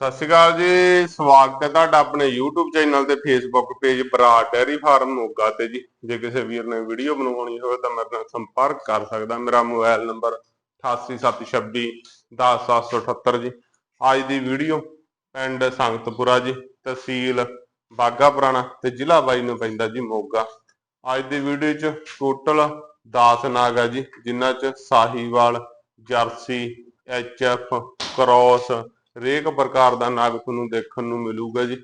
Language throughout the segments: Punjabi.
ਸਤਿ ਸ਼੍ਰੀ ਅਕਾਲ ਜੀ, ਸਵਾਗਤ ਹੈ ਤੁਹਾਡਾ ਆਪਣੇ YouTube ਚੈਨਲ ਤੇ Facebook page Brar dairy farm Moga ਤੇ ਜੀ। ਜੇ ਕਿਸੇ ਵੀਰ ਨੇ ਵੀਡੀਓ ਬਣਵਾਉਣੀ ਹੋਵੇ ਤਾਂ ਮੇਰੇ ਨਾਲ ਸੰਪਰਕ ਕਰ ਸਕਦਾ। ਮੇਰਾ ਮੋਬਾਈਲ ਨੰਬਰ 8876 10778 ਜੀ। ਅੱਜ ਦੀ ਵੀਡੀਓ ਪਿੰਡ ਸੰਗਤਪੁਰਾ ਜੀ, ਤਹਿਸੀਲ ਬਾਗਾ ਪੁਰਾਣਾ ਤੇ ਜ਼ਿਲ੍ਹਾ ਬਾਈ ਨੂੰ ਪੈਂਦਾ ਜੀ ਮੋਗਾ। ਅੱਜ ਦੀ ਵੀਡੀਓ 'ਚ ਟੋਟਲ 10 ਨਾਗ ਆ ਜੀ, ਜਿਨ੍ਹਾਂ 'ਚ ਸਾਹੀਵਾਲ, ਜਰਸੀ ਐਚਐਫ ਕ੍ਰੋਸ ਹਰੇਕ ਪ੍ਰਕਾਰ ਦਾ ਨਾਗ ਤੁਹਾਨੂੰ ਦੇਖਣ ਨੂੰ ਮਿਲੂਗਾ ਜੀ।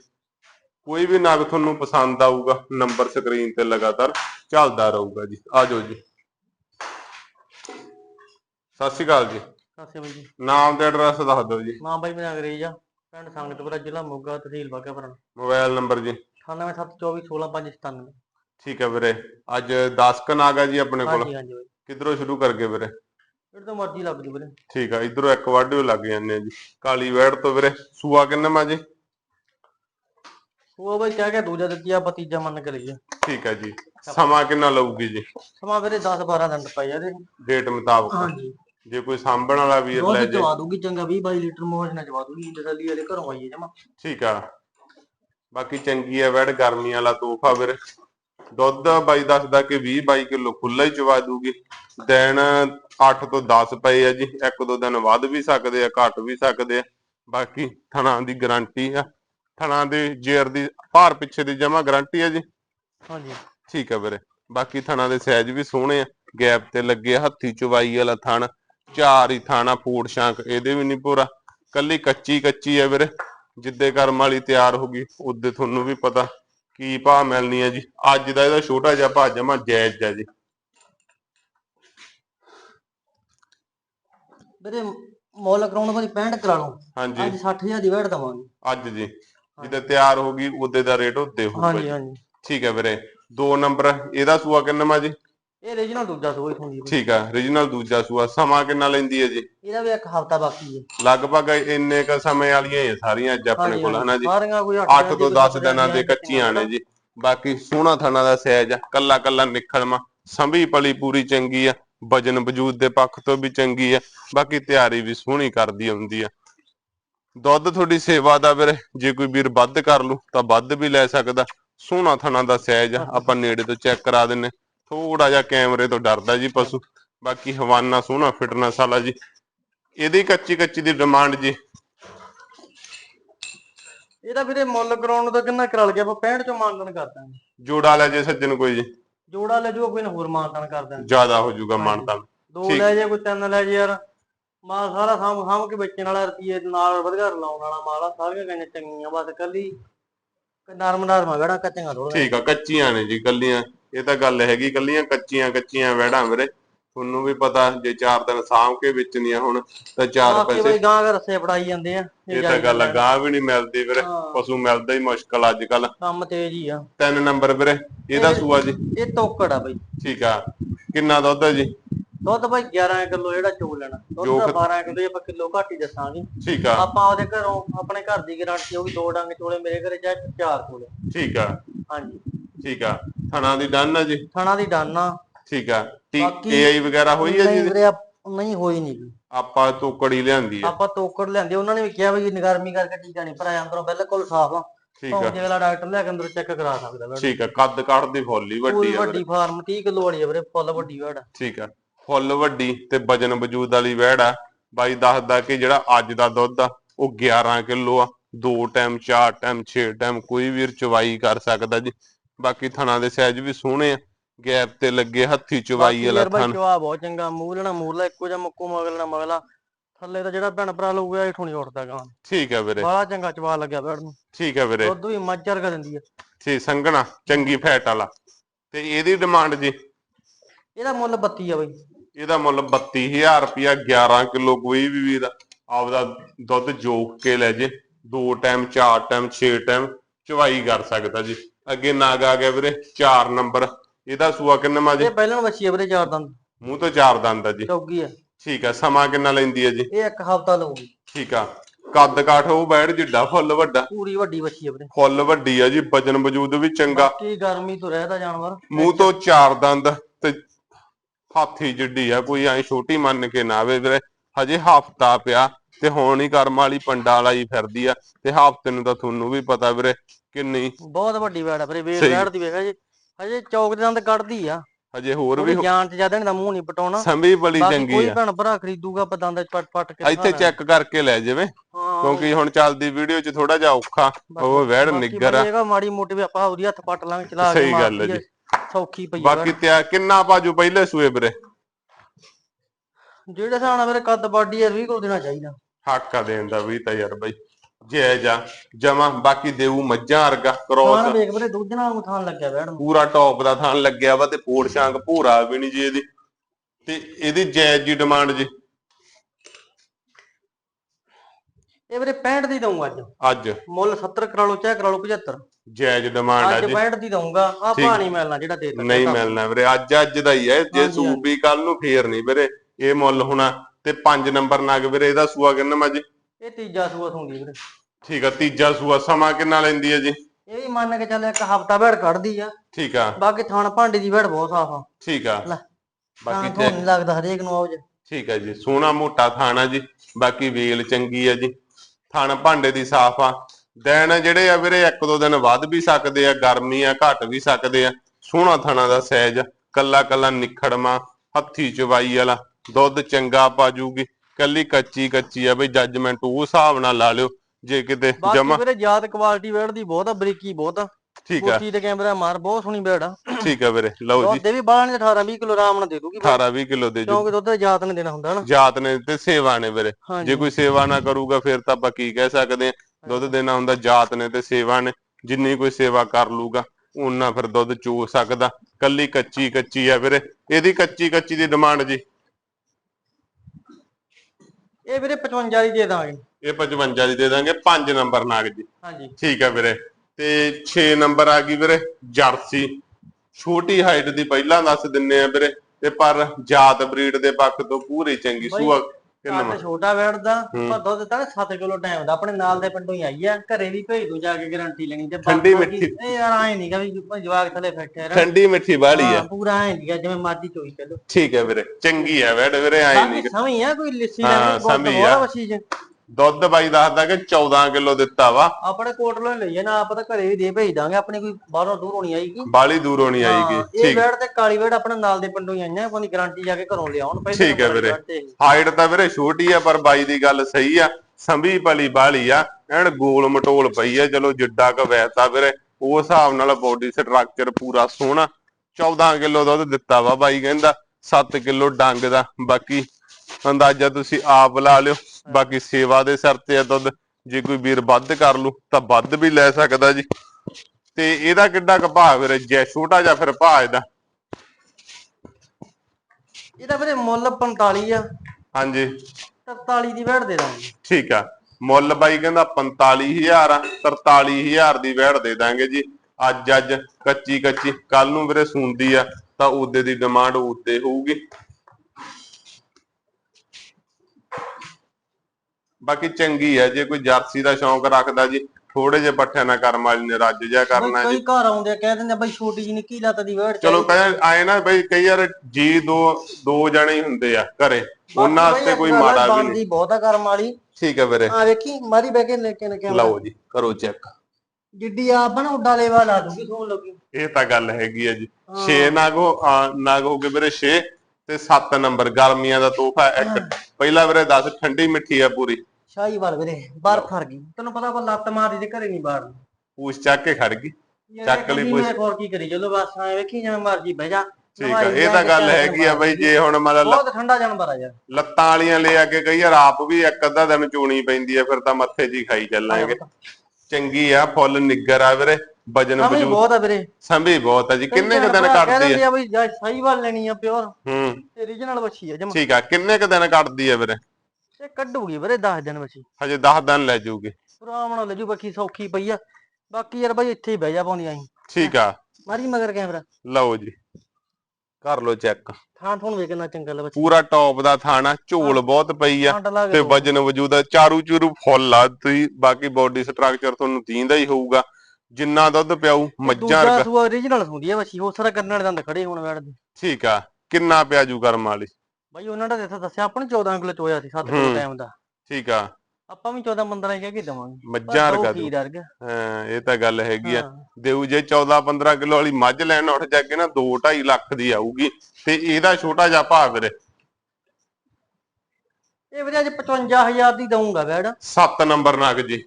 ਕੋਈ ਵੀ ਨਾਗ ਤੁਹਾਨੂੰ ਪਸੰਦ ਆਊਗਾ ਨੰਬਰ ਸਕਰੀਨ ਤੇ ਲਗਾਤਾਰ ਚੱਲਦਾ ਰਹੂਗਾ ਜੀ। ਆ ਜਾਓ ਜੀ। ਸਤਿ ਸ਼੍ਰੀ ਅਕਾਲ ਜੀ। ਸਤਿ ਬਾਈ ਜੀ। ਨਾਮ ਤੇ ਐਡਰੈਸ ਦੱਸ ਦਿਓ ਜੀ। ਨਾਮ ਬਾਈ ਮੇਰਾ ਅੰਗਰੇਜ਼ ਆ। ਪਿੰਡ ਸੰਗਤਪੁਰਾ ਜ਼ਿਲ੍ਹਾ ਮੋਗਾ ਤਹਿਸੀਲ ਬਾਘਾਪੁਰਾਣਾ ਮੋਬਾਈਲ ਨੰਬਰ ਜੀ। 9874216597 ਠੀਕ ਹੈ ਵੀਰੇ। ਅੱਜ 10 ਕ ਨਾਗ ਆ ਜੀ ਆਪਣੇ ਕੋਲ। ਹਾਂਜੀ ਹਾਂਜੀ ਬਾਈ। ਕਿੱਧਰੋਂ ਸ਼ੁਰੂ ਕਰਗੇ ਵੀਰੇ? ਇਹ ਤਾਂ ਮਰਜ਼ੀ ਲੱਗ ਜੂ ਵੀਰੇ। ਠੀਕ ਆ ਇਧਰੋਂ ਇੱਕ ਵਾਢਿਓ ਲੱਗ ਜਾਂਦੇ ਆ ਜੀ। ਕਾਲੀ ਵੈੜ ਤੋਂ ਵੀਰੇ ਸੂਆ ਕਿੰਨਾ ਮਾ ਜੀ? ਉਹ ਬਾਈ ਕਹਿ ਕੇ ਦੂਜਾ ਦਿੱਤੀ ਆ ਤੀਜਾ ਮੰਨ ਕੇ ਲਈਏ। ਠੀਕ ਹੈ ਜੀ ਸਮਾਂ ਕਿੰਨਾ ਲਊਗੀ ਜੀ? ਸਮਾਂ ਵੀਰੇ 10 12 ਦਿਨ ਪਏ ਆ ਇਹਦੇ। ਡੇਟ ਮੁਤਾਬਕ। ਹਾਂਜੀ। ਜੇ ਕੋਈ ਸਾਂਭਣ ਵਾਲਾ ਵੀਰ ਲੈ ਜੇ। ਚਵਾ ਦੂਗੀ ਚੰਗਾ 20 22 ਲੀਟਰ ਮੋਹਜ ਨਾਲ ਚਵਾ ਦੂਗੀ ਤਸੱਲੀ ਵਾਲੇ ਘਰੋਂ ਆਈਏ ਜਮਾ। ਠੀਕ ਆ। ਬਾਕੀ ਚੰਗੀ ਆ ਵੈੜ ਗਰਮੀ ਵਾਲਾ ਤੋਹਫਾ ਵੀਰੇ। ਦੁੱਧ ਬਾਈ ਦੱਸਦਾ ਕਿ 20 22 ਕਿਲੋ ਖੁੱਲਾ ਹੀ ਚਵਾ ਦੂਗੀ। ਦਿਨ 8 ਤੋਂ 10 ਪਏ ਆ ਜੀ ਇੱਕ ਦੋ ਦਿਨ ਵੱਧ ਵੀ ਸਕਦੇ ਆ ਘਟ ਵੀ ਸਕਦੇ ਆ। ਬਾਕੀ ਥਣਾ ਦੀ ਗਾਰੰਟੀ ਆ। ਥਣਾ ਦੇ ਜੇਰ ਦੀ ਭਾਰ ਪਿੱਛੇ ਦੀ ਜਮਾ ਗਾਰੰਟੀ ਆ ਜੀ। ਹਾਂਜੀ। ਠੀਕ ਆ ਵੀਰੇ। ਬਾਕੀ ਥਣਾ ਦੇ ਸਾਈਜ਼ ਵੀ ਸੋਹਣੇ ਆ। ਗੈਪ ਤੇ ਲੱਗੇ ਹੱਥੀ ਚਵਾਈ ਵਾਲਾ ਥਣ ਚਾਰ ਹੀ ਥਾਣਾ ਫੂਡ ਸ਼ਾਂਕ ਇਹਦੇ ਵੀ ਨਹੀਂ ਪੂਰਾ। ਕੱਲੀ ਕੱਚੀ ਕੱਚੀ ਆ ਵੀਰੇ। ਜਿੱਦੇ ਕਰਮ ਵਾਲੀ ਤਿਆਰ ਹੋ ਗਈ ਉਹਦੇ ਤੁਹਾਨੂੰ ਵੀ ਪਤਾ ਕੀ ਭਾਅ ਮਿਲਣੀ ਆ ਜੀ। ਅੱਜ ਦਾ ਇਹਦਾ ਛੋਟਾ ਜਿਹਾ ਭਾਅ ਜਮਾ ਜਾਇਜ਼ ਆ ਜੀ। ਵੀਰੇ ਮੁੱਲ ਕਰਾਉਣ ਵਾਲੀ 65 ਕਰਾ ਲਓ। ਹਾਂਜੀ। ਅੱਜ 60000 ਦੀ ਵੇੜ ਦਵਾਂਗੇ। ਅੱਜ ਜੀ। ਜਿੱਦੇ ਤਿਆਰ ਹੋ ਗਈ ਉਹਦੇ ਦਾ ਰੇਟ ਉੱਤੇ ਹੋਊਗਾ ਹਾਂਜੀ ਠੀਕ ਹੈ ਵੀਰੇ। ਦੋ ਨੰਬਰ ਇਹਦਾ ਸੂਆ ਕਿੰਨਾ ਮਾ ਜੀ? ਇਹ ਰੀਜਨਲ ਦੂਜਾ ਸੂਈ ਹੁੰਦੀ ਬਾਈ ਠੀਕ ਆ ਰੀਜਨਲ ਦੂਜਾ ਸੂਆ। ਸਮਾਂ ਕਿੰਨਾ ਲੈਂਦੀ ਹੈ ਜੀ? ਇਹਦਾ ਵੀ ਇੱਕ ਹਫਤਾ ਬਾਕੀ ਹੈ। ਲਗਭਗ ਇੰਨੇ ਕ ਸਮੇਂ ਵਾਲੀਆਂ ਹੀ ਸਾਰੀਆਂ ਅੱਜ ਆਪਣੇ ਕੋਲ ਹਨਾ ਜੀ? ਸਾਰੀਆਂ ਕੋਈ 8 ਤੋਂ 10 ਦਿਨਾਂ ਦੇ ਕੱਚੀਆਂ ਨੇ ਜੀ। ਬਾਕੀ ਸੋਹਣਾ ਥਾਣਾ ਦਾ ਸਾਈਜ਼ ਆ। ਕੱਲਾ ਕੱਲਾ ਨਿਖਲਮਾ ਸੰਭੀ ਪਲੀ ਪੂਰੀ ਚੰਗੀ ਆ। ਵਜਨ ਵਜੂਦ ਦੇ ਪੱਖ ਤੋਂ ਵੀ ਚੰਗੀ ਆ ਬਾਕੀ ਤਿਆਰੀ ਵੀ ਸੋਹਣੀ ਕਰਦੀ ਹੁੰਦੀ ਆ ਦੁੱਧ ਤੁਹਾਡੀ ਸੇਵਾ ਦਾ ਵੀਰੇ ਜੇ ਕੋਈ ਵੀਰ ਵੱਧ ਕਰ ਲੂ ਤਾਂ ਵੱਧ ਵੀ ਲੈ ਸਕਦਾ। ਸੋਹਣਾ ਥਾਣਾ ਦਾ ਸਾਈਜ਼ ਆ ਆਪਾਂ ਨੇੜੇ ਤੋਂ ਚੈੱਕ ਕਰਾ ਦਿੰਨੇ ਥੋੜਾ ਜਿਹਾ ਕੈਮਰੇ ਤੋਂ ਡਰਦਾ ਜੀ ਪਸ਼ੂ ਬਾਕੀ ਹਵਾਨਾ ਸੋਹਣਾ ਫਿਟਨੈਸ ਵਾਲਾ ਜੀ। ਇਹਦੀ ਕੱਚੀ ਕੱਚੀ ਦੀ ਡਿਮਾਂਡ ਜੀ। ਇਹਦਾ ਵੀਰੇ ਮੁੱਲ ਕਰਾਉਣ ਤਾਂ ਕਿੰਨਾ ਕਰਾ ਲਗੇ ਆਪਾਂ 65 ਚੋਂ ਮਾਨਤਨ ਕਰ ਦਾਂਗੇ ਜੋੜਾ ਲੈ ਜੇ ਸੱਜਣ ਕੋਈ ਜੀ। ਜੋੜਾ ਲੈ ਜਾਓ ਕੋਈ ਨਾ ਹੋਰ ਮਾਨਤਨ ਕਰ ਦਾਂਗੇ ਜ਼ਿਆਦਾ ਹੋ ਜਾਊਗਾ ਮਾਨਤਾ ਦੋ ਠੀਕ। ਲੈ ਜੇ ਕੋਈ ਤਿੰਨ ਲੈ ਜੇ ਯਾਰ। ਮਾਲ ਸਾਰਾ ਸਾਂਭ ਸਾਂਭ ਕੇ ਵੇਚਣ ਵਾਲਾ ਰੁਪਈਏ ਨਾਲ ਵਧੀਆ ਲਾਉਣ ਵਾਲਾ ਮਾਲ ਆ ਸਾਰੀਆਂ ਗਾਈਆਂ ਚੰਗੀਆਂ ਬਸ ਕੱਲੀ ਨਰਮ ਨਰਮ ਗੜਾ ਕੱਚੀਆਂ ਥੋੜਾ ਠੀਕ ਆ ਕੱਚੀਆਂ ਨੇ ਜੀ ਕੱਲੀਆਂ। ਇਹ ਤਾਂ ਗੱਲ ਹੈਗੀ ਕੱਲੀਆਂ ਕੱਚੀਆਂ ਕੱਚੀਆਂ ਵੈੜਾਂ ਵੀਰੇ। ਤੁਹਾਨੂੰ ਵੀ ਪਤਾ ਜੇ ਚਾਰ ਦਿਨ ਸਾਂਭ ਕੇ ਵੇਚਣੀਆਂ ਹੁਣ ਤਾਂ ਚਾਰ ਬਾਕੀ ਪੈਸੇ ਬਈ ਗਾਂ ਦੇ ਰਸੇ ਫੜਾਈ ਜਾਂਦੇ ਆ ਇਹ ਤਾਂ ਗੱਲ ਗਾਂ ਵੀ ਨਹੀਂ ਮਿਲਦੀ ਵੀਰੇ ਪਸ਼ੂ ਮਿਲਦਾ ਹੀ ਮੁਸ਼ਕਲ ਅੱਜ ਕੱਲ ਕੰਮ ਤੇਜ਼ ਹੀ ਆ। ਤਿੰਨ ਨੰਬਰ ਵੀਰੇ ਇਹਦਾ ਇਹ- ਸੂਆ ਜੀ ਇਹ ਤੋਕੜ ਆ ਬਈ। ਠੀਕ ਆ ਕਿੰਨਾ ਦੁੱਧ ਹੈ ਜੀ? ਦੁੱਧ ਬਈ 11 ਕਿਲੋ ਜਿਹੜਾ ਚੋ ਲੈਣਾ। ਦੁੱਧ ਦਾ ਕਿ- 12 ਕਿਲੋ ਆਪਾਂ ਕਿਲੋ ਘੱਟ ਹੀ ਦੱਸਾਂਗੇ। ਠੀਕ ਆ। ਆਪਾਂ ਉਹਦੇ ਘਰੋਂ ਆਪਣੇ ਘਰ ਦੀ ਗਾਰੰਟੀ ਉਹ ਵੀ ਦੋ ਡੰਗ ਚੋਲੇ ਮੇਰੇ ਘਰੇ ਚਾਹੇ ਚਾਰ ਚੋਲੇ। ਠੀਕ ਆ। ਹਾਂਜੀ। ਠੀਕ ਆ। ਥਣਾ ਦੀ ਡਨ ਆ ਜੀ? ਥਣਾ ਦੀ ਡਾਨਾ ਠੀਕ ਆ ਬਾਕੀ- ਏਆਈ ਵਗੈਰਾ ਹੋਈ ਹੈ ਨਹੀਂ ਜੀ ਵੀਰੇ ਆਪ- ਨਹੀਂ ਹੋਈ ਨਹੀਂ ਗੀ। ਆਪਾਂ ਤੋਕੜੀ ਲਿਆਂਦੀ ਆ। ਆਪਾਂ ਤੋਕੜ ਲਿਆਂਦੇ ਉਹਨਾਂ ਨੇ ਵੀ ਕਿਹਾ ਵੀ ਨਿਗਰਮੀ ਕਰਕੇ ਟੀਕਾ ਨਹੀਂ ਭਰਾਇਆ ਅੰਦਰੋਂ ਬਿਲਕੁਲ ਸਾਫ਼ ਆ। ਠੀਕ ਭਾਵੇਂ ਆ ਜੇ ਅਗਲਾ ਡਾਕਟਰ ਲੈ ਕੇ ਅੰਦਰ ਚੈੱਕ ਕਰਾ ਸਕਦਾ ਵਾ। ਠੀਕ ਆ ਕੱਦ ਕੱਟ ਦੀ ਫੁੱਲ ਹੀ ਵੱਡੀ ਪੂਰੀ ਆ ਵੀਰੇ। ਵੱਡੀ ਫਾਰਮ 30 ਕਿਲੋ ਵਾਲੀ ਆ ਵੀਰੇ ਫੁੱਲ ਵੱਡੀ ਵਾੜ। ਠੀਕ ਆ ਫੁੱਲ ਵੱਡੀ ਤੇ ਵਜਨ ਵਜੂਦ ਵਾਲੀ ਵਹਿੜ ਆ। ਬਾਈ ਦੱਸਦਾ ਕਿ ਜਿਹੜਾ ਅੱਜ ਦਾ ਦੁੱਧ ਆ ਉਹ 11 ਕਿਲੋ ਆ। ਦੋ ਟਾਈਮ ਚਾਰ ਟਾਈਮ 6 ਟਾਈਮ ਕੋਈ ਵੀਰ ਚਵਾਈ ਕਰ ਸਕਦਾ ਜੀ। ਬਾਕੀ ਥਣਾ ਦੇ ਸਾਈਜ਼ ਵੀ ਸੋਹਣੇ ਆ। ਗੈਪ ਤੇ ਲੱਗੇ ਹੱਥੀ ਚਵਾਈ ਵਾਲਾ ਥਣ। ਚਵਾ ਬਹੁਤ ਚੰਗਾ ਮੂੰਹ ਲੈਣਾ ਮੂਰਲਾ ਇੱਕੋ ਜਿਹਾ ਮੁੱਕੂ ਮਗਲਣਾ ਮਗਲਾ। ਥੱਲੇ ਤਾਂ ਜਿਹੜਾ ਭੈਣ ਭਰਾ ਲਊਗਾ ਇਥੋਂ ਨਹੀਂ ਉੱਠਦਾ ਗਾਂ ਠੀਕ ਆ ਵੀਰੇ। ਬੜਾ ਚੰਗਾ ਚਵਾ ਲੱਗਿਆ ਬੈੜ ਨੂੰ। ਠੀਕ ਆ ਵੀਰੇ। ਦੁੱਧ ਵੀ ਮੱਝ ਵਰਗਾ ਦਿੰਦੀ ਆ। ਠੀਕ ਸੰਘਣਾ ਚੰਗੀ ਫੈਟ ਵਾਲਾ। ਤੇ ਇਹਦੀ ਡਿਮਾਂਡ ਜੀ? ਇਹਦਾ ਮੁੱਲ 32 ਆ ਬਾਈ। ਇਹਦਾ ਮੁੱਲ 32000 ਰੁਪਿਆ 11 ਕਿਲੋ ਕੋਈ ਵੀ ਵੀਰ ਆਪਦਾ ਦੁੱਧ ਜੋਕ ਕੇ ਲੈ ਜੇ। ਦੋ ਟਾਈਮ ਚਾਰ ਟਾਈਮ 6 ਟਾਈਮ ਚਵਾਈ ਕਰ ਸਕਦਾ ਜੀ। ਅੱਗੇ ਨਾਗ ਆ ਗਿਆ ਵੀਰੇ 4 ਨੰਬਰ ਇਹਦਾ ਸੂਆ ਕਿੰਨਾ ਮਾ ਜੀ? ਇਹ ਪਹਿਲਾਂ ਬੱਚੀ ਆ ਵੀਰੇ ਚਾਰ ਦੰਦ। ਮੂੰਹ ਤੋਂ ਚਾਰ ਦੰਦ ਆ ਜੀ। ਚੌਗੀ ਆ। ਠੀਕ ਆ ਸਮਾਂ ਕਿੰਨਾ ਲੈਂਦੀ ਹੈ ਜੀ? ਇਹ ਇੱਕ ਹਫਤਾ ਲਊਗੀ। ਠੀਕ ਆ ਕੱਦ ਕਾਠ ਉਹ ਬੈੜ ਜਿੱਡਾ ਫੁੱਲ ਵੱਡਾ। ਪੂਰੀ ਵੱਡੀ ਬੱਚੀ ਆ ਵੀਰੇ। ਫੁੱਲ ਵੱਡੀ ਆ ਜੀ ਵਜਨ ਵਜੂਦ ਵੀ ਚੰਗਾ। ਬਾਕੀ ਗਰਮੀ ਤੋਂ ਰਹਿਦਾ ਜਾਨਵਰ। ਮੂੰਹ ਤੋਂ ਚਾਰ ਦੰਦ ਤੇ ਹਾਥੀ ਜਿੱਡੀ ਆ ਕੋਈ ਐ ਛੋਟੀ ਮੰਨ ਕੇ ਨਾ ਆਵੇ ਵੀਰੇ। ਹਜੇ ਹਫਤਾ ਪਿਆ ਤੇ ਹੁਣ ਹੀ ਕਰਮ ਵਾਲੀ ਪੰਡਾ ਵਾਲਾ ਫਿਰਦੀ ਆ। ਤੇ ਹਫ਼ਤੇ ਨੂੰ ਤਾਂ ਤੁਹਾਨੂੰ ਵੀ ਪਤਾ ਵੀਰੇ ਕਿੰਨੀ ਬਹੁਤ ਵੱਡੀ ਵੈੜ ਆ ਵੀਰੇ ਵੇੜ। ਵੈੜ ਦੀ ਵੇਖਾ ਜੀ ਹਜੇ ਚੌਕ ਦੇ ਦੰਦ ਕੱਢਦੀ ਆ। ਹਜੇ ਹੋਰ ਵੀ ਜਾਨ ਚ ਜ਼ਿਆਦਾ ਨਹੀਂ ਦਾ ਮੂੰਹ ਨਹੀਂ ਪਟਾਉਣਾ। ਸੰਭੀ ਬੜੀ ਬਾਕੀ ਚੰਗੀ ਕੋਈ ਆ। ਭੈਣ ਭਰਾ ਖਰੀਦੂਗਾ ਆਪਾਂ ਦੰਦ ਚ ਪਟ ਪਟ ਕੇ ਇੱਥੇ। ਚੈੱਕ ਕਰਕੇ ਲੈ ਜਾਵੇ। ਕਿਉਂਕਿ ਹੁਣ ਚੱਲਦੀ ਵੀਡੀਓ 'ਚ ਥੋੜਾ ਜਿਹਾ ਔਖਾ। ਉਹ ਬਾਕੀ ਨਿੱਗਰ ਆ। ਬਈ ਹੈਗਾ ਮਾੜੀ ਮੋਟੀ ਵੀ ਆਪਾਂ ਉਹਦੀ ਹੱਥ ਪੱਟ ਲਾਂਗੇ ਚਲਾ ਕੇ ਸਹੀ ਗੱਲ ਹੈ ਜੀ। ਸੌਖੀ ਪਈ ਬਾਕੀ ਤੇ ਕਿੰਨਾ ਪਾਜੂ ਪਹਿਲੇ ਸੂਏ ਵੀਰੇ? ਜਿਹੜੇ ਨਾਲ ਮੇਰੇ ਕੱਦ ਬਾਡੀ ਆ 20 ਕੋ ਦੇਣਾ ਚਾਹੀਦਾ। ਹੱਕ ਆ ਦੇਣ ਦਾ ਵੀ ਤਾਂ ਯਾਰ ਬਈ। ਜੈ ਜਾ ਜਮਾ ਬਾਕੀ ਦੇਊ ਮੱਝਾਂ ਖਾਣ ਕ੍ਰੋਸ ਵੇਖ ਵੀਰੇ ਦੁੱਧ ਨਾਲ ਖਾਣ ਲੱਗਿਆ ਵੈੜ ਨੂੰ। ਪੂਰਾ ਟੌਪ ਦਾ ਥਾਨ ਲੱਗਿਆ ਵਾ ਤੇ ਪੋੜ ਸ਼ਾਂਕ ਭੂਰਾ ਵੀ ਨਹੀਂ ਜੀ ਇਹਦੀ। ਤੇ ਇਹਦੀ ਜਾਇਜ਼ ਜੀ ਡਿਮਾਂਡ ਜੀ। ਇਹ ਵੀਰੇ 65 ਦੀ ਦਊਂਗਾ ਅੱਜ। ਅੱਜ। ਮੁੱਲ 70 ਕਰਾ ਲਓ ਚਾਹੇ ਕਰਾ ਲਓ 75 ਜਾਇਜ਼ ਡਿਮਾਂਡ ਅੱਜ ਜੀ। 65 ਦੀ ਦਊਂਗਾ। ਆ ਨਹੀਂ ਮਿਲਣਾ ਜਿਹੜਾ ਦੇ ਦਿੱਤਾ। ਨਹੀਂ ਮਿਲਣਾ ਵੀਰੇ ਅੱਜ ਅੱਜ ਦਾ ਹੀ ਹੈ ਜੇ ਵੀ ਕੱਲ ਨੂੰ ਫੇਰ ਨਹੀਂ ਵੀਰੇ। ਇਹ ਮੁੱਲ ਹੋਣਾ ਤੇ 5 ਨੰਬਰ ਨਗ ਵੀਰੇ ਇਹਦਾ ਸੂਆ ਕਿੰਨਾ ਮਾ ਜੀ? ਇਹ ਤੀਜਾ ਸੂਆ ਹੁੰਦੀ ਵੀਰੇ। ਠੀਕ ਆ ਤੀਜਾ ਸੂਆ ਸਮਾਂ ਕਿੰਨਾ ਲੈਂਦੀ ਹੈ ਜੀ? ਇਹ ਵੀ ਮੰਨ ਕੇ ਚੱਲ ਇੱਕ ਹਫਤਾ ਵੈੜ ਕੱਢਦੀ ਆ। ਠੀਕ ਆ। ਬਾਕੀ ਥਾਣ ਭਾਂਡੇ ਦੀ ਵੈੜ ਬਹੁਤ ਸਾਫ਼ ਆ। ਠੀਕ ਆ। ਲੈ, ਬਾਕੀ ਤਾਂ ਨਹੀਂ ਲੱਗਦਾ ਹਰੇਕ ਨੂੰ ਆਉ ਜੇ। ਠੀਕ ਹੈ ਜੀ ਸੋਹਣਾ ਮੋਟਾ ਥਾਣਾ ਜੀ ਬਾਕੀ ਵੇਲ ਚੰਗੀ ਹੈ ਜੀ। ਥਣ ਭਾਂਡੇ ਦੀ ਸਾਫ਼ ਆ। ਦਿਨ ਜਿਹੜੇ ਆ ਵੀਰੇ ਇੱਕ ਦੋ ਦਿਨ ਵੱਧ ਵੀ ਸਕਦੇ ਆ ਗਰਮੀ ਆ ਘਟ ਵੀ ਸਕਦੇ ਆ। ਸੋਹਣਾ ਥਣਾ ਦਾ ਸਾਈਜ਼ ਕੱਲਾ ਕੱਲਾ ਨਿਖੜਮਾ ਹੱਥੀ ਚਵਾਈ ਵਾਲਾ ਦੁੱਧ ਚੰਗਾ ਪਾਜੂਗੀ ਕੱਲੀ ਕੱਚੀ ਕੱਚੀ ਆ ਬਈ ਜੱਜਮੈਂਟ ਉਹ ਹਿਸਾਬ ਨਾਲ ਲਾ ਲਿਓ ਜੇ ਕਿਤੇ ਬਾਕੀ ਜਮਾ ਵੀਰੇ ਜ਼ਿਆਦਾ ਕੁਆਲਿਟੀ ਵੈੜ ਦੀ ਬਹੁਤ ਆ ਬਰੀਕੀ ਬਹੁਤ ਆ। ਠੀਕ ਆ। ਕੋਠੀ ਤੇ ਕੈਮਰਾ ਮਾਰ ਬਹੁਤ ਸੋਹਣੀ ਵੈੜ ਆ। ਠੀਕ ਆ ਵੀਰੇ ਲਓ ਜੀ। ਦੁੱਧ ਵੀ ਬਾਹਰ ਨੇ 18 20 ਕਿਲੋ ਆਰਾਮ ਨਾਲ ਦੇ ਦੂਗੀ 18 20 ਕਿਲੋ ਦੇ ਜੂ। ਕਿਉਂਕਿ ਦੁੱਧ ਜ਼ਿਆਦਾ ਨਹੀਂ ਦੇਣਾ ਹੁੰਦਾ ਨਾ। ਜਾਤ ਨੇ ਤੇ ਸੇਵਾ ਨੇ ਵੀਰੇ। ਜੇ ਕੋਈ ਸੇਵਾ ਨਾ ਕਰੂਗਾ ਫਿਰ ਤਾਂ ਆਪਾਂ ਕੀ ਕਹਿ ਸਕਦੇ ਆ ਦੁੱਧ ਦੇਣਾ ਹੁੰਦਾ ਜਾਤ ਨੇ ਤੇ ਸੇਵਾ ਨੇ। ਜਿੰਨੀ ਕੋਈ ਸੇਵਾ ਕਰ ਲੂਗਾ ਉਹਨਾਂ ਫਿਰ ਦੁੱਧ ਚੋ ਸਕਦਾ। ਕੱਲੀ ਕੱਚੀ ਕੱਚੀ ਆ ਵੀਰੇ। ਇਹਦੀ ਕੱਚੀ ਕੱਚੀ ਦੀ ਡਿਮਾਂਡ ਜੀ। ਇਹ ਵੀਰੇ 55 ਦੀ ਦੇ ਦਾਂਗੇ। ਇਹ 55 ਦੀ ਦੇ ਦਾਂਗੇ 5 ਨੰਬਰ ਨਾਗ ਜੀ। ਹਾਂਜੀ। ਠੀਕ ਆ ਵੀਰੇ। ਤੇ 6 ਨੰਬਰ ਆ ਗਈ ਵੀਰੇ ਜਰਸੀ। ਛੋਟੀ ਹਾਈਟ ਦੀ ਪਹਿਲਾਂ ਦੱਸ ਦਿੰਨੇ ਆ ਵੀਰੇ। ਤੇ ਪਰ ਜਾਤ ਬਰੀਡ ਦੇ ਪੱਖ ਤੋਂ ਪੂਰੀ ਚੰਗੀ ਸੂਆ ਕਿੰਨਾ ਕੱਦ ਛੋਟਾ ਵੈੜ ਦਾ। ਪਰ ਦੁੱਧ ਤਾਂ 7 ਕਿਲੋ ਟਾਈਮ ਦਾ ਆਪਣੇ ਨਾਲ ਦੇ ਪਿੰਡੋਂ ਹੀ ਆਈ ਆ ਘਰੇ ਵੀ ਭੇਜ ਦੂੰ ਜਾ ਕੇ ਗਾਰੰਟੀ ਲੈਣੀ ਤੇ ਠੰਡੀ ਮਿੱਠੀ। ਇਹ ਯਾਰ ਐ ਨਹੀਂਗਾ ਵੀ ਭਾਈ ਜਵਾਕ ਥੱਲੇ ਫੱਟਿਆ ਰਹਿ ਠੰਡੀ ਮਿੱਠੀ ਬਾਹਲੀ ਆ ਪੂਰਾ ਐ ਨਹੀਂਗਾ ਜਿਵੇਂ ਮਰਜ਼ੀ ਚੋਈ ਚੱਲੋ ਠੀਕ ਹੈ ਵੀਰੇ ਚੰਗੀ ਆ ਵੈੜ ਵੀਰੇ ਆਏ ਨਹੀਂ ਸਮਝ ਆ ਕੋਈ ਲਿੱਸੀ ਲੈਣੀ ਬਹੁਤ ਆ। ਵਸੀ ਜੇ ਦੁੱਧ ਬਾਈ ਦੱਸਦਾ ਕਿ 14 ਕਿਲੋ ਦਿੱਤਾ ਵਾ। ਆਪਣੇ ਕੋਟਲੋਂ ਹੀ ਲਈਏ ਨਾ ਆਪਾਂ ਤਾਂ ਘਰੇ ਵੀ ਦੇ ਭੇਜ ਦਾਂਗੇ ਆਪਣੀ ਕੋਈ ਬਾਹਰੋਂ ਦੂਰ ਹੋਣੀ ਆਈਗੀ ਬਾਲੀ ਦੂਰੋਂ ਨਹੀਂ ਹਾਂ, ਆਈਗੀ ਇਹ ਠੀਕ। ਵੈੜ ਤੇ ਕਾਲੀ ਵੈੜ ਆਪਣੇ ਨਾਲ ਦੇ ਪਿੰਡੋਂ ਹੀ ਆਈਆਂ ਆਪਣੀ ਗਾਰੰਟੀ ਜਾ ਕੇ ਘਰੋਂ ਲਿਆਉਣ ਪਹਿਲੇ ਠੀਕ ਹੈ ਨੰਬਰ ਵੀਰੇ। ਤੇ। ਹਾਈਟ ਤਾਂ ਵੀਰੇ ਛੋਟੀ ਆ ਪਰ ਬਾਈ ਦੀ ਗੱਲ ਸਹੀ ਆ। ਸੰਭੀ ਪਲੀ ਬਾਲੀ ਆ। ਐਨ ਗੋਲ ਮਟੋਲ ਪਈ ਆ ਚਲੋ ਜਿੱਡਾ ਕ ਵੈਤਾ ਵੀਰੇ। ਉਸ ਹਿਸਾਬ ਨਾਲ ਬੋਡੀ ਸਟਰਕਚਰ ਪੂਰਾ ਸੋਹਣਾ। 14 ਕਿਲੋ ਦੁੱਧ ਦਿੱਤਾ ਵਾ ਬਾਈ ਕਹਿੰਦਾ 7 ਕਿਲੋ ਡੰਗ ਦਾ ਬਾਕੀ ਅੰਦਾਜ਼ਾ ਤੁਸੀਂ ਆਪ ਲਾ ਲਿਓ। ਬਾਕੀ ਸੇਵਾ ਦੇ ਸਿਰ ਤੇ ਆ ਦੁੱਧ। ਜੇ ਕੋਈ ਵੀਰ ਵੱਧ ਕਰ ਲੂ ਤਾਂ ਵੱਧ ਵੀ ਲੈ ਸਕਦਾ ਜੀ। ਤੇ ਇਹਦਾ ਕਿੱਡਾ ਕ ਭਾਅ ਵੀਰੇ? ਜੈ ਛੋਟਾ ਜਾਂ ਫਿਰ ਭਾਅ ਇਹਦਾ। ਇਹਦਾ ਵੀਰੇ ਮੁੱਲ 45 ਆ। ਹਾਂਜੀ। 43 ਦੀ ਵੈੜ ਦੇ ਦਾਂਗੇ। ਠੀਕ ਆ। ਮੁੱਲ ਬਾਈ ਕਹਿੰਦਾ 45000 ਆ 43000 ਦੀ ਵੈੜ ਦੇ ਦਾਂਗੇ ਜੀ। ਅੱਜ ਅੱਜ ਕੱਚੀ ਕੱਚੀ ਕੱਲ ਨੂੰ ਵੀਰੇ ਸੁਣਦੀ ਆ ਤਾਂ ਉਹਦੇ ਦੀ ਡਿਮਾਂਡ ਉੱਤੇ ਹੋਊਗੀ। ਬਾਕੀ ਚੰਗੀ ਆ ਜੇ ਕੋਈ ਜਰਸੀ ਦਾ ਸ਼ੌਂਕ ਰੱਖਦਾ ਜੀ ਥੋੜੇ ਜਿਹੇ ਪੱਠਿਆਂ ਨਾਲ ਕਰਮ ਵਾਲੀ ਨੇ ਰੱਜ ਜਿਆ ਕਰਨਾ ਜੀ। ਕਈ ਘਰ ਆਉਂਦੇ ਕਹਿ ਦਿੰਦੇ ਬਈ ਛੋਟੀ ਜਿਹੀ ਨਿੱਕੀ ਲੱਤ ਦੀ ਵੈੜ ਚਲੋ ਕਹੇ ਆਏ ਨਾ ਬਈ ਕਈ ਵਾਰ ਜੀ ਦੋ ਦੋ ਜਣੇ ਹੀ ਹੁੰਦੇ ਆ ਘਰੇ। ਉਹਨਾਂ ਵਾਸਤੇ ਕੋਈ ਮਾੜਾ ਵੀ ਨਹੀਂ। ਬਹੁਤ ਕਰਮ ਵਾਲੀ। ਠੀਕ ਹੈ ਵੀਰੇ। ਆ ਵੇਖੀ ਮਾਰੀ ਬਹਿ ਕੇ ਲੈ ਕੇ ਨੇ ਲਓ ਜੀ ਕਰੋ ਚੈੱਕ ਜਿੱਡੀ ਆ ਬਣਾ ਉੱਡਾ ਲੈਵਾ ਲਾ ਦੂਗੀ ਸੋਣ ਲੱਗੀ। ਇਹ ਤਾਂ ਗੱਲ ਹੈਗੀ ਆ ਜੀ। ਹਾਂ। 6 ਨਗ ਹੋ ਨਗ ਹੋ ਗਏ ਵੀਰੇ 6 ਤੇ 7 ਨੰਬਰ ਗਰਮੀਆਂ ਦਾ ਤੋਹਫਾ ਇੱਕ। ਪਹਿਲਾ ਵੀਰੇ 10 ਠੰਡੀ ਮਿੱਠੀ ਆ ਪੂਰੀ। ਸ਼ਾਹੀ ਵਾਲ ਵੀਰੇ ਬਰਫ ਫਰ ਗਈ। ਤੈਨੂੰ ਪਤਾ ਆਪਾਂ ਲੱਤ ਮਾਰਦੀ ਤੇ ਘਰੇ ਨਹੀਂ ਬਾੜਨੀ ਪੂਛ ਚੱਕ ਕੇ ਖੜ ਗਈ। ਚੱਕ ਲਈ ਪੁੱਛ। ਪੁੱਛ। ਹੋਰ ਕੀ ਕਰੀ? ਚਲੋ ਬਸ ਐ ਵੇਖੀ ਜਿਵੇਂ ਮਰਜ਼ੀ ਬਹਿ ਜਾ। ਠੀਕ ਆ ਇਹ ਤਾਂ ਗੱਲ ਹੈਗੀ ਆ ਬਈ ਜੇ ਹੁਣ ਮਤਲਬ ਬਹੁਤ ਠੰਡਾ ਜਾਨਵਰ ਆ ਯਾਰ। ਲੱਤਾਂ ਵਾਲੀਆਂ ਲੈ ਆ ਕੇ ਕਈ ਵਾਰ ਆਪ ਵੀ ਇੱਕ ਅੱਧਾ ਦਿਨ ਚੋਣੀ ਪੈਂਦੀ ਆ ਫਿਰ ਤਾਂ ਮੱਥੇ 'ਚ ਹੀ ਖਾਈ ਚੱਲਾਂਗੇ ਚੰਗੀ ਆ ਫੁੱਲ ਨਿੱਗਰ ਆ ਵੀਰੇ ਵਜਨ ਸਮਝ ਵਜੂ ਬਹੁਤ ਆ ਵੀਰੇ। ਸੰਭੀ ਬਹੁਤ ਆ ਜੀ। ਕਿੰਨੇ ਕ ਦਿਨ ਕੱਢਦੀ ਆ? ਆ ਬਈ ਜਾਂ ਸਹੀ ਵਾਲ ਲੈਣੀ ਆ ਪਿਓਰ। ਹੂੰ। ਤੇ ਰੀਜਨਲ ਬੱਚੀ ਆ ਜਮਾ। ਠੀਕ ਆ ਕਿੰਨੇ ਕ ਦਿਨ ਕੱਢਦੀ ਆ ਵੀਰੇ? ਤੇ ਕੱਢੂਗੀ ਵੀਰੇ 10 ਦਿਨ ਬੱਚੀ ਹਜੇ 10 ਦਿਨ ਲੈ ਜਾਊਗੀ। ਆਰਾਮ ਨਾਲ ਲੈ ਜੂ ਬੱਕੀ ਸੌਖੀ ਪਈ ਆ। ਬਾਕੀ ਯਾਰ ਬਾਈ ਇੱਥੇ ਹੀ ਬਹਿ ਜਾ ਪਾਉਂਦੀਆਂ ਅਸੀਂ। ਠੀਕ ਆ। ਮਾਰੀ ਮਗਰ ਕੈਮਰਾ। ਲਓ ਜੀ। ਕਰ ਲਓ ਚੈੱਕ। ਥਾਂ ਥੋਂ ਵੇਖ ਕਿੰਨਾ ਚੰਗਾ ਲੱਗ ਪੂਰਾ ਟੌਪ ਦਾ ਥਾਣਾ ਝੋਲ ਬਹੁਤ ਪਈ ਆ ਤੇ ਦੋ। ਵਜਨ ਵਜੂਦ ਆ, ਚਾਰੂ ਚੂਰੂ ਫੁੱਲ ਆ ਤੁਸੀਂ ਬਾਕੀ ਬਾਡੀ ਸਟਰਕਚਰ ਤੁਹਾਨੂੰ ਦੀਂਦਾ ਹੀ ਹੋਊਗਾ। ਜਿੰਨਾ ਦੁੱਧ ਪਿਆਊ ਮੱਝਾਂ ਦੂਜਾ ਵਰਗਾ ਸੂਆ ਓਰੀਜਨਲ ਹੁੰਦੀ ਆ ਬੱਚੀ ਹੋਰ ਸਾਰਾ ਕਰਨ ਵਾਲੇ ਦੰਦ ਖੜੇ ਹੁਣ ਵੜਦੇ ਠੀਕ ਆ। ਕਿੰਨਾ ਪਿਆ ਜੂ ਕਰਮ ਵਾਲੀ? ਬਾਈ ਉਹਨਾਂ ਦਾ ਇੱਥੇ ਦੱਸਿਆ ਆਪਾਂ ਨੂੰ 14 ਕਿਲੋ ਚੋਇਆ ਸੀ 7 ਕਿਲੋ। ਟਾਈਮ ਦਾ। ਠੀਕ ਆ। ਆਪਾਂ ਵੀ 14 15 ਕਹਿ ਕੇ ਦਵਾਂਗੇ। ਮੱਝਾਂ ਦੋ ਰਗਾ ਵਰਗਾ। ਹਾਂ ਇਹ ਤਾਂ ਗੱਲ ਹੈਗੀ ਆ। ਦੇਊ ਜੇ 14 15 ਕਿਲੋ ਵਾਲੀ ਮੱਝ ਲੈਣ ਉੱਠ ਜਾ ਕੇ ਨਾ 2 2.5 ਲੱਖ ਦੀ ਆਊਗੀ। ਤੇ ਇਹਦਾ ਛੋਟਾ ਜਿਹਾ ਭਾਅ ਵੀਰੇ। ਇਹ ਵੀਰੇ ਅੱਜ 55000 ਦੀ ਦਊਂਗਾ ਬੈੜ 7 ਨੰਬਰ ਨਗ ਜੀ।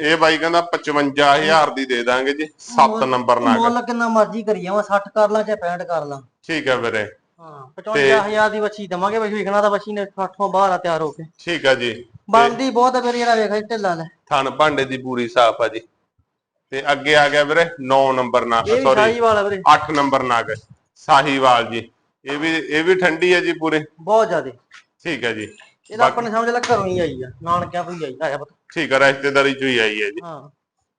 ਇਹ ਬਾਈ ਕਹਿੰਦਾ 55000 ਦੀ ਦੇ ਦਾਂਗੇ ਜੀ। 7 ਨੰਬਰ ਨਗ। ਮੁੱਲ ਕਿੰਨਾ ਮਰਜ਼ੀ ਕਰੀ ਜਾਵਾਂ 60 ਕਰ ਲਾਂ ਚਾਹੇ 65 ਕਰ ਲਾਂ। ਠੀਕ ਹੈ ਵੀਰੇ। ਹਾਂ 55000 ਦੀ ਬੱਚੀ ਦਵਾਂਗੇ ਬਈ ਵੇਖਣਾ ਤਾਂ ਬੱਚੀ ਨੇ 60 ਬਾਹਰ ਆ ਤਿਆਰ ਹੋ ਕੇ। ਠੀਕ ਆ ਜੀ। ਬਣਦੀ ਬਹੁਤ ਆ ਫਿਰ ਜਿਹੜਾ ਵੇਖ ਢਿੱਲਾ ਲੈ। ਥਣ ਭਾਂਡੇ ਦੀ ਪੂਰੀ ਸਾਫ਼ ਆ ਜੀ। ਤੇ ਅੱਗੇ ਆ ਗਿਆ ਵੀਰੇ 9 ਨੰਬਰ ਨਗ ਸੌਰੀ ਸ਼ਾਹੀ ਵਾਲਾ ਵੀਰੇ। 8 ਨੰਬਰ ਨਗ ਸਾਹੀਵਾਲ ਜੀ। ਇਹ ਵੀ ਇਹ ਵੀ ਠੰਡੀ ਹੈ ਜੀ ਪੂਰੇ। ਬਹੁਤ ਜ਼ਿਆਦੇ। ਠੀਕ ਹੈ ਜੀ। ਇਹਦਾ ਆਪਣੇ ਸਮਝ ਲੈ ਘਰੋਂ ਹੀ ਆਈ ਆ ਨਾਨਕਿਆਂ ਤੋਂ ਹੀ ਆਈ ਆਇਆ ਪਤਾ। ਠੀਕ ਹੈ ਰਿਸ਼ਤੇਦਾਰੀ ਚੋਂ ਹੀ ਆਈ ਹੈ ਜੀ। ਹਾਂ।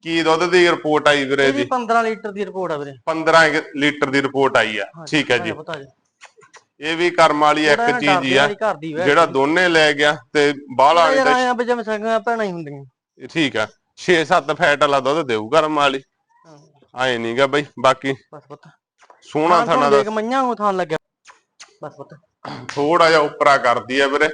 ਕੀ ਦੁੱਧ ਦੀ ਰਿਪੋਰਟ ਆਈ ਵੀਰੇ ਜੀ? 15 ਲੀਟਰ ਦੀ ਰਿਪੋਰਟ ਆ ਵੀਰੇ। 15 ਲੀਟਰ ਦੀ ਰਿਪੋਰਟ ਆਈ ਆ। ਠੀਕ ਹੈ ਜੀ। ਇਹ ਵੀ ਕਰਮ ਵਾਲੀ ਇੱਕ ਚੀਜ਼ ਹੀ ਆ ਦੀ ਜਿਹੜਾ ਦੋਨੇ ਲੈ ਗਿਆ ਤੇ ਬਾਹਲਾ ਵਾਲੀ ਆਇਆ ਵੀ ਜਿਵੇਂ ਸੰਗਾਂ ਭੈਣਾਂ ਹੀ ਹੁੰਦੀਆਂ। ਠੀਕ ਆ 6-7 ਫੈਟ ਵਾਲਾ ਦੁੱਧ ਦੇਊ ਕਰਮ ਵਾਲੀ। ਆਏ ਨਹੀਂਗਾ ਬਈ ਬਾਕੀ ਬਸ ਪਤਾ। ਸੋਹਣਾ ਥਾਣਾ ਦਾ ਮਈਆਂ ਨੂੰ ਥਾਂ ਲੱਗਿਆ। ਬਸ ਪਤਾ। ਥੋੜਾ ਜਿਹਾ ਉੱਪਰਾ ਕਰਦੀ ਆ ਵੀਰੇ।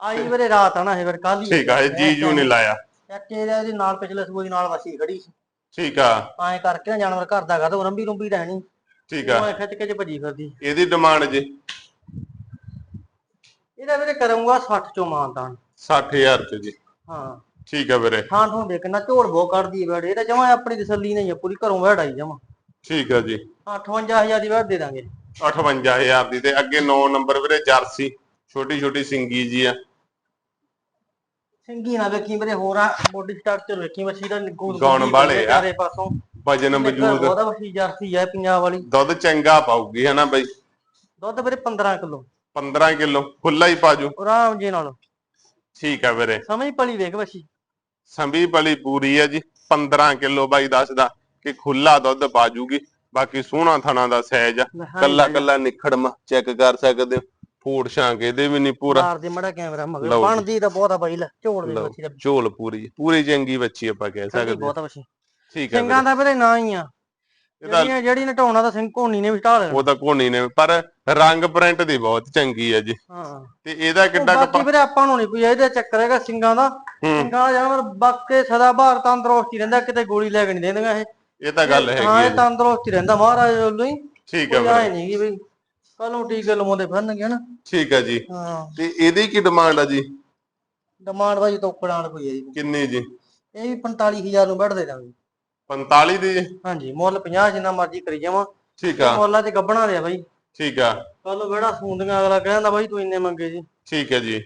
ਆਈ ਵੀਰੇ ਰਾਤ ਆ ਨਾ ਇਹ ਫਿਰ ਕੱਲ ਹੀ ਠੀਕ ਆ ਇਹ ਜੀਜੂ ਨੇ ਲਾਇਆ। ਚੱਕੇ ਦਾ ਇਹਦੇ ਨਾਲ ਪਿਛਲੇ ਸੂਏ ਦੀ ਨਾਲ ਵਸੀ ਖੜੀ ਸੀ। ਠੀਕ ਆ। ਐਂ ਕਰਕੇ ਜਾਨਵਰ ਘਰ ਦਾ ਤੇ ਰੰਬੀ ਰੰਬੀ ਰਹਿਣੀ ਠੀਕ ਆ। ਉਹ ਖਿੱਚ ਕੇ ਭੱਜੀ ਫਿਰਦੀ। ਇਹਦੀ ਡਿਮਾਂਡ ਜੀ। ਇਹਦਾ ਵੀਰੇ ਕਰੂੰਗਾ 60 ਚੋਂ ਮਾਨਤਾਨ। 60000 ਚ ਜੀ। ਹਾਂ। ਠੀਕ ਆ ਵੀਰੇ। ਥਾਂ ਥੋਂ ਦੇਖਣਾ ਝੋੜ ਬੋ ਕੱਢਦੀ ਬੈੜ ਇਹ ਤਾਂ ਜਮਾ ਆਪਣੀ ਤਸੱਲੀ ਨਹੀਂ ਆ ਪੂਰੀ ਘਰੋਂ ਵੜ ਆਈ ਜਮਾ। ਠੀਕ ਆ ਜੀ। 58000 ਦੀ ਵੜ ਦੇ ਦਾਂਗੇ। 58000 ਦੀ ਤੇ ਅੱਗੇ 9 ਨੰਬਰ ਵੀਰੇ ਜਰਸੀ। ਛੋਟੀ ਛੋਟੀ ਸਿੰਗੀ ਜੀ ਆ। ਸਿੰਗੀ ਨਾ ਵੇਖੀ ਵੀਰੇ ਹੋਰਾਂ ਬੋਡੀ ਸਟਰਕਚਰ ਵੇਖੀ ਮੱਛੀ ਦਾ ਗਾਉਣ ਵਾਲੇ ਆ। ਚਾਰੇ ਪਾਸੋਂ। ਵਜਨ ਵਜੂਦ ਉਹਦਾ ਵਸੀ ਜਰਸੀ ਆ ਪੰਜਾਬ ਵਾਲੀ। ਦੁੱਧ ਚੰਗਾ ਪਾਊਗੀ ਹਨਾ ਬਈ? ਦੁੱਧ ਵੀਰੇ 15 ਕਿਲੋ। 15 ਕਿਲੋ ਖੁੱਲਾ ਹੀ ਪਾਜੂ। ਆਰਾਮ ਜੇ ਨਾਲ। ਠੀਕ ਆ ਵੀਰੇ। ਸਮਝ ਪਲੀ ਵੇਖ ਵਸੀ ਸੰਭੀ ਪਲੀ ਪੂਰੀ ਆ ਜੀ 15 ਕਿਲੋ ਬਾਈ ਦੱਸਦਾ ਕਿ ਖੁੱਲਾ ਦੁੱਧ ਪਾਜੂਗੀ ਬਾਕੀ ਸੋਹਣਾ ਥਣਾ ਦਾ ਸਾਈਜ਼ ਆ। ਕੱਲਾ ਕੱਲਾ ਨਿਖੜਮਾ ਚੈੱਕ ਕਰ ਸਕਦੇ ਹੋ। ਫੂਡ ਸ਼ਾਂਕ ਇਹਦੇ ਵੀ ਨਹੀਂ ਪੂਰਾ। ਮਾਰ ਦੇ ਮੜਾ ਕੈਮਰਾ ਮਗਰ। ਲਓ ਜੀ। ਬਣਦੀ ਤਾਂ ਬਹੁਤ ਆ ਬਾਈ ਲੈ ਝੋੜ ਦੇ ਵਸੀ ਦਾ ਝੋਲ ਪੂਰੀ ਪੂਰੀ ਚੰਗੀ ਬੱਚੀ ਆਪਾਂ ਕਹਿ ਸਕਦੇ ਬਹੁਤ ਹਾਂ। ਆ ਵਸੀ ਠੀਕ ਹੈ ਸਿੰਘਾਂ ਦਾ ਵੀਰੇ ਨਾ ਹੀ ਆ। ਇਹਦਾ ਜਿਹੜੀਆਂ ਜਿਹੜੀ ਨਟਾਉਣਾ ਦਾ ਸਿੰਘ ਘੋਣੀ ਨੇ ਵੀ ਢਾਲ ਉਹ ਤਾਂ ਕੋਣੀ ਨੇ ਪਰ ਰੰਗ ਪ੍ਰਿੰਟ ਦੀ ਬਹੁਤ ਚੰਗੀ ਹੈ ਜੀ। ਹਾਂ। ਤੇ ਇਹਦਾ ਕਿੱਡਾ ਬਾਕੀ ਵੀਰੇ ਆਪਾਂ ਨੂੰ ਨਹੀਂ ਕੋਈ ਇਹਦੇ ਚੱਕਰ ਹੈਗਾ ਸਿੰਘਾਂ ਦਾ। ਸਿੰਘਾਂ ਦਾ ਜਾਨਵਰ ਬਾਕੀ ਸਦਾ ਬਾਹਰ ਤੰਦਰੁਸਤੀ ਰਹਿੰਦਾ ਕਿਤੇ ਗੋਲੀ ਲੈ ਕੇ ਨਹੀਂ ਦਿੰਦੀਆਂ ਇਹ। ਇਹ ਤਾਂ ਗੱਲ ਹੈਗੀ ਹਾਂ ਇਹ ਰਹਿੰਦਾ ਮਹਾਰਾਜ ਵੱਲੋਂ ਹੀ। ਠੀਕ ਹੈ ਵੀਰੇ ਨਹੀਂ ਬਈ ਕੱਲ ਨੂੰ ਟੀਕੇ ਲਵਾਉਂਦੇ ਫਿਰਨਗੇ ਨਾ ਠੀਕ ਹੈ ਜੀ। ਹਾਂ। ਤੇ ਇਹਦੀ ਕੀ ਡਿਮਾਂਡ ਆ ਜੀ? ਡਿਮਾਂਡ ਬਾਜੀ ਤੋਕੜਾਂ ਕੋਈ ਹੈ ਜੀ। ਕਿੰਨੀ ਜੀ? ਇਹ ਵੀ 45000 ਨੂੰ ਵੱਢ ਦੇ ਦਾਂਗੇ। 45 ਦੀ? ਹਾਂਜੀ ਮੁੱਲ 50 ਜਿੰਨਾ ਮਰਜ਼ੀ ਕਰੀ ਜਾਵਾਂ। ਠੀਕ ਆ। ਮੁੱਲਾਂ 'ਚ ਗੱਬਣਾ ਦੇ ਬਾਈ। ਠੀਕ ਆ। ਕੱਲ ਬੜਾ ਸੂੰਦੀਆਂ ਅਗਲਾ ਕਹਿੰਦਾ ਬਾਈ ਤੂੰ ਇੰਨੇ ਮੰਗੇ ਜੀ ਠੀਕ ਹੈ ਜੀ।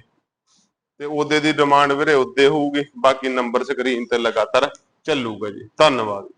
ਤੇ ਉਹਦੇ ਦੀ ਡਿਮਾਂਡ ਵੀਰੇ ਉੱਦੇ ਹੋਊਗੀ ਬਾਕੀ ਨੰਬਰ ਸਕਰੀਨ ਤੇ ਲਗਾਤਾਰ ਚੱਲੂਗਾ ਜੀ। ਧੰਨਵਾਦ।